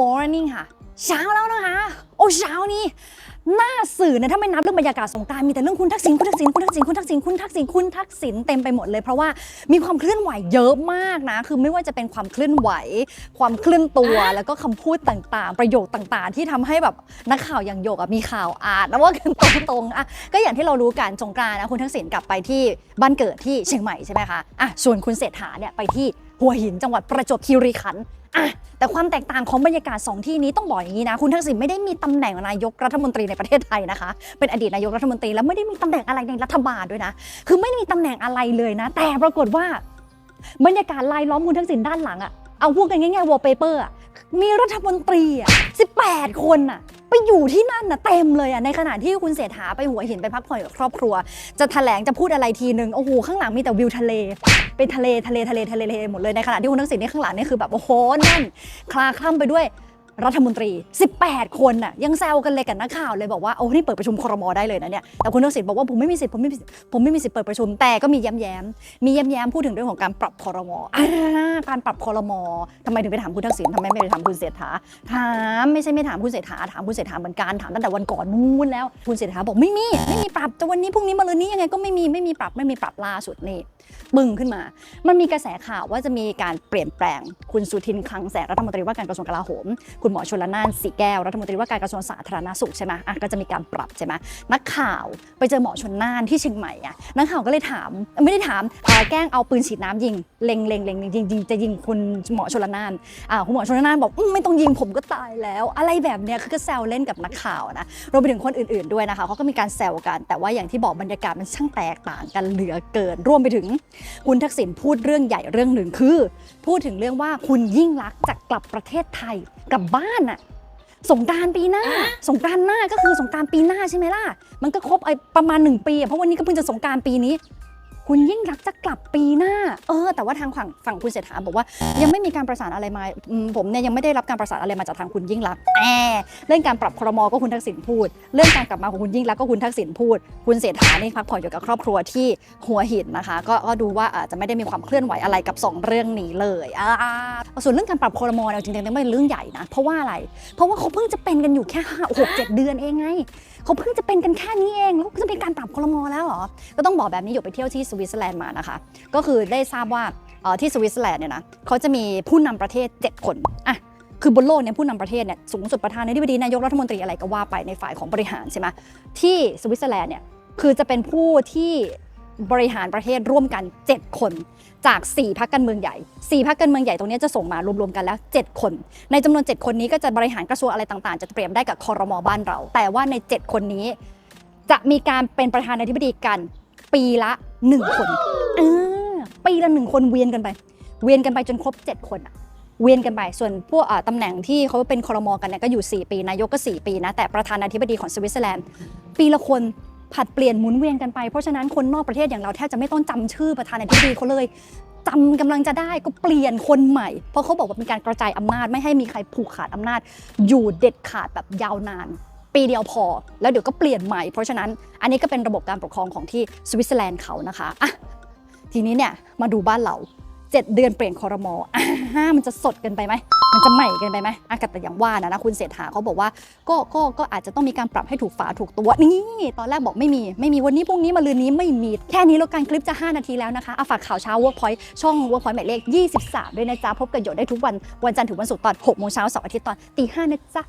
morning ค่ะ เช้าแล้วนะคะ โอ้เช้านี้หน้าสื่อเนี่ยถ้าไม่นับเรื่องบรรยากาศสงกรารมีแต่เรื่องคุณทักษิณคุณทักษิณคุณทักษิณคุณทักษิณคุณทักษิณคุณทักษิณเต็มไปหมดเลยเพราะว่ามีความเคลื่อนไหวเยอะมากนะ คือไม่ว่าจะเป็นความเคลื่อนไหว ความเคลื่อนตัวแล้วก็คำพูดต่างๆ ประโยคต่างๆ ที่ทำให้แบบนักข่าวอย่างโยกอะมีข่าวอ่านแล้วว่ากันตรงๆอะก็อย่างที่เรารู้กันสงกรานต์นะคุณทักษิณกลับไปที่บ้านเกิดที่เชียงใหม่ใช่ไหมคะอะส่วนคุณเศรษฐาเนี่ยไปที่ หัวหินจังหวัดประจวบคีรีขันธ์อะแต่ความแตกต่างของบรรยากาศ 2 ที่นี้ต้องบอกอย่างนี้นะ คุณทักษิณไม่ได้มีตำแหน่งนายกรัฐมนตรีในประเทศไทยนะคะ เป็นอดีตนายกรัฐมนตรีแล้วไม่ได้มีตำแหน่งอะไรในรัฐบาลด้วยนะ คือไม่มีตำแหน่งอะไรเลยนะ แต่ปรากฏว่า บรรยากาศลายล้อมคุณทักษิณด้านหลังอะเอาพูดกันง่ายๆวอลเปเปอร์มีรัฐมนตรีอะ18 คนอะ ไปอยู่ที่นั่นน่ะเต็มเลยอะในขณะที่คุณเศรษฐาไปหัวหินไปพักผ่อนกับครอบครัว จะแถลงจะพูดอะไรทีนึงโอ้โหข้างหลังมีแต่วิวทะเลเป็นทะเลทะเลทะเลทะเลทะเลหมดเลยในขณะที่คุณทักษิณนี่ข้างหลังนี่คือแบบโอ้โหนั่นคลาคล่ำไปด้วย รัฐมนตรี 18 คนน่ะยังแซวกันเลยกับนักข่าวเลยบอกว่าโอ้นี่เปิดประชุมครมได้เลยนะเนี่ยแต่คุณทักษิณบอกว่าผมไม่มีสิทธิ์ผมไม่มีผมไม่มีสิทธิ์เปิดประชุมแต่ก็มีแย้มแย้มมีแย้มแย้มพูดถึงเรื่องของการปรับครมอการปรับครมทำไมถึงไปถามคุณทักษิณทำไมไม่ไปถามคุณเศรษฐาถามไม่ใช่ไม่ถามคุณเศรษฐาถามคุณเศรษฐาเหมือนกันถามตั้งแต่วันก่อนนู้นแล้ว คุณเศรษฐาบอกไม่มีไม่มีปรับจะวันนี้พรุ่งนี้มะรืนนี้ยังไงก็ไม่มีไม่มีปรับไม่มีปรับล่าสุดนี่ปึงขึ้นมา มันมีกระแสข่าวว่าจะมีการเปลี่ยนแปลงคุณสุทินคลังแสงรัฐมนตรีว่าการกระทรวงกลาโหมคุณหมอชลนานสีแก้วรัฐมนตรีว่าการกระทรวงสาธารณสุขใช่ไหมอะก็จะมีการปรับใช่ไหมนักข่าวไปเจอหมอชนน่านที่เชียงใหม่อะนักข่าวก็เลยถามไม่ได้ถามเอ่แกล้งเอาปืนฉีดน้ำยิงเล็งเล็งเล็งยิงยิงจะยิงคุณหมอชลนานอ่าคุณหมอชลนานบอกไม่ต้องยิงผมก็ตายแล้ว อะไรแบบเนี้ยคือก็แซวเล่นกับนักข่าวนะรวมไปถึงคนอื่นๆด้วยนะคะเขาก็มีการแซวกัน แต่ว่าอย่างที่บอกบรรยากาศมันช่างแตกต่างกันเหลือเกินรวมไปถึง คุณทักษิณพูดเรื่องใหญ่เรื่องหนึ่งคือ พูดถึงเรื่องว่าคุณยิ่งรักษณ์จะกลับประเทศไทยกลับบ้านอะสงกรารปีหน้า สงกรารหน้าก็คือสงกรารปีหน้าใช่ไหมล่ะ มันก็ครบไอ้ประมาณหนึ่งปีอะเพราะวันนี้ก็เพิ่งจะสงกรารปีนี้ คุณยิ่งรักษณ์จะกลับปีหน้าเออ แต่ว่าทางฝั่งฝั่งคุณเศรษฐาบอกว่า ยังไม่มีการประสานอะไรมาอืมผมเนี่ยยังไม่ได้รับการประสานอะไรมาจากทางคุณยิ่งรักษณ์แอบเรื่องการปรับครมก็คุณทักษิณพูด เรื่องการกลับมาของคุณยิ่งรักษณ์ก็คุณทักษิณพูด คุณเศรษฐานี่พักผ่อนอยู่กับครอบครัวที่หัวหินนะคะ ก็ก็ดูว่าอาจจะไม่ได้มีความเคลื่อนไหวอะไรกับ2เรื่องนี้เลยอ่าส่วนเรื่องการปรับครมเนี่ยจริงๆไม่เป็นเรื่องใหญ่นะเพราะว่าอะไร เพราะว่าเขาเพิ่งจะเป็นกันอยู่แค่ห้าหกเจ็ดเดือนเองไง เขาเพิ่งจะเป็นกันแค่นี้เองแล้วจะเป็นการปรับครมแล้วเหรอ ก็ต้องบอกแบบนี้อยู่ไปเที่ยวที่สวิตเซอร์แลนด์มานะคะ ก็คือได้ทราบว่าที่สวิตเซอร์แลนด์เนี่ยนะเขาจะมีผู้นำประเทศ 7 คนอะคือบนโลกเนี่ยผู้นำประเทศเนี่ยสูงสุดประธานาธิบดีนายกรัฐมนตรีอะไรก็ว่าไปในฝ่ายของบริหารใช่ไหมที่สวิตเซอร์แลนด์เนี่ยคือจะเป็นผู้ที่ บริหารประเทศร่วมกัน 7 คนจาก 4พรรคการเมืองใหญ่ 4พรรคการเมืองใหญ่ตรงเนี้ยจะส่งมารวมๆกันแล้ว 7 คน ในจำนวน 7 คนนี้ก็จะบริหารกระทรวงอะไรต่างๆ จะเปรียบได้กับคอรมอบ้านเรา แต่ว่าใน 7 คนนี้ จะมีการเป็นประธานาธิบดีกัน ปีละ 1 คนเออปีละหนึ่งคนเวียนกันไป เวียนกันไปจนครบ 7 คนอะเวียนกันไป ส่วนพวกอ่าตำแหน่งที่เขาเป็นคอรมอกันเนี่ยก็อยู่ 4 ปี นายกก็ 4 ปีนะ แต่ประธานาธิบดีของสวิตเซอร์แลนด์ ปีละคน ผัดเปลี่ยนหมุนเวียนกันไป เพราะฉะนั้นคนนอกประเทศอย่างเราแทบจะไม่ต้องจำชื่อประธานาธิบดีเขาเลยจำกำลังจะได้ก็เปลี่ยนคนใหม่ เพราะเขาบอกว่ามีการกระจายอำนาจไม่ให้มีใครผูกขาดอำนาจ อยู่เด็ดขาดแบบยาวนาน ปีเดียวพอ แล้วเดี๋ยวก็เปลี่ยนใหม่ เพราะฉะนั้นอันนี้ก็เป็นระบบการปกครองของที่สวิตเซอร์แลนด์เขานะคะอะทีนี้เนี่ยมาดูบ้านเรา 7 เดือนเปลี่ยนคอรมออ่ามันจะสดเกันไปไหม มันจะใหม่เกันไปไหมอะแต่อย่างว่านะนะคุณเศรษฐาเขาบอกว่าก็ก็ก็อาจจะต้องมีการปรับให้ถูกฝาถูกตัวนี่ตอนแรกบอกไม่มี ไม่มีวันนี้พรุ่งนี้มาลืนนี้ไม่มี แค่นี้แล้วกันคลิปจะ 5 นาทีแล้วนะคะเอาฝากข่าวเช้า Workpoint ช่อง Workpoint หมายเลข 23 ด้วยนะจ๊ะพบกันหยดได้ทุกวันวันจันทร์ถึงวันศุกร์ตอน6โมงเช้าเสาร์อาทิตย์ตอนตีห้านะจ๊ะ